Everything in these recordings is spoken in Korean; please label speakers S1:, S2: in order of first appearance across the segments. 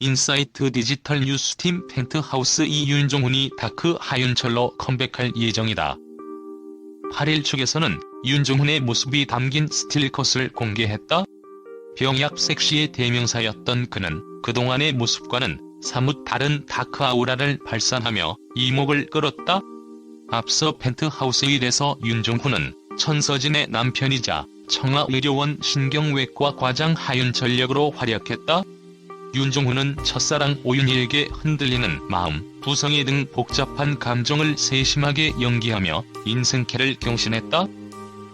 S1: 인사이트 디지털 뉴스팀 펜트하우스 이윤종훈이 다크 하윤철로 컴백할 예정이다. 8일 측에서는 윤종훈의 모습이 담긴 스틸컷을 공개했다. 병약 섹시의 대명사였던 그는 그동안의 모습과는 사뭇 다른 다크 아우라를 발산하며 이목을 끌었다. 앞서 펜트하우스 일에서 윤종훈은 천서진의 남편이자 청아의료원 신경외과 과장 하윤철 역으로 활약했다. 윤종훈은 첫사랑 오윤일에게 흔들리는 마음, 부성애 등 복잡한 감정을 세심하게 연기하며 인생캐를 경신했다.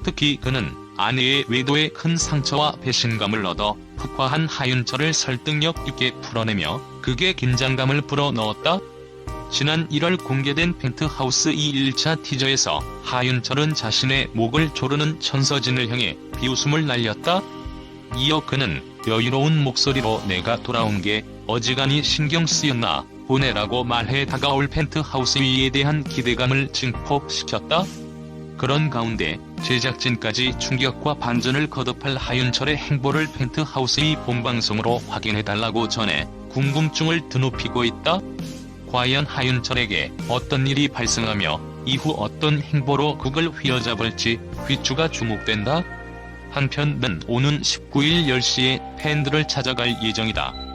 S1: 특히 그는 아내의 외도에 큰 상처와 배신감을 얻어 흑화한 하윤철을 설득력 있게 풀어내며 극의 긴장감을 불어넣었다. 지난 1월 공개된 펜트하우스 2일차 티저에서 하윤철은 자신의 목을 조르는 천서진을 향해 비웃음을 날렸다. 이어 그는 여유로운 목소리로 내가 돌아온 게 어지간히 신경 쓰였나 보내라고 말해 다가올 펜트하우스 위에 대한 기대감을 증폭시켰다. 그런 가운데 제작진까지 충격과 반전을 거듭할 하윤철의 행보를 펜트하우스의 본방송으로 확인해달라고 전해 궁금증을 드높이고 있다. 과연 하윤철에게 어떤 일이 발생하며 이후 어떤 행보로 극을 휘어잡을지 귀추가 주목된다. 한편 는 오는 19일 10시에 팬들을 찾아갈 예정이다.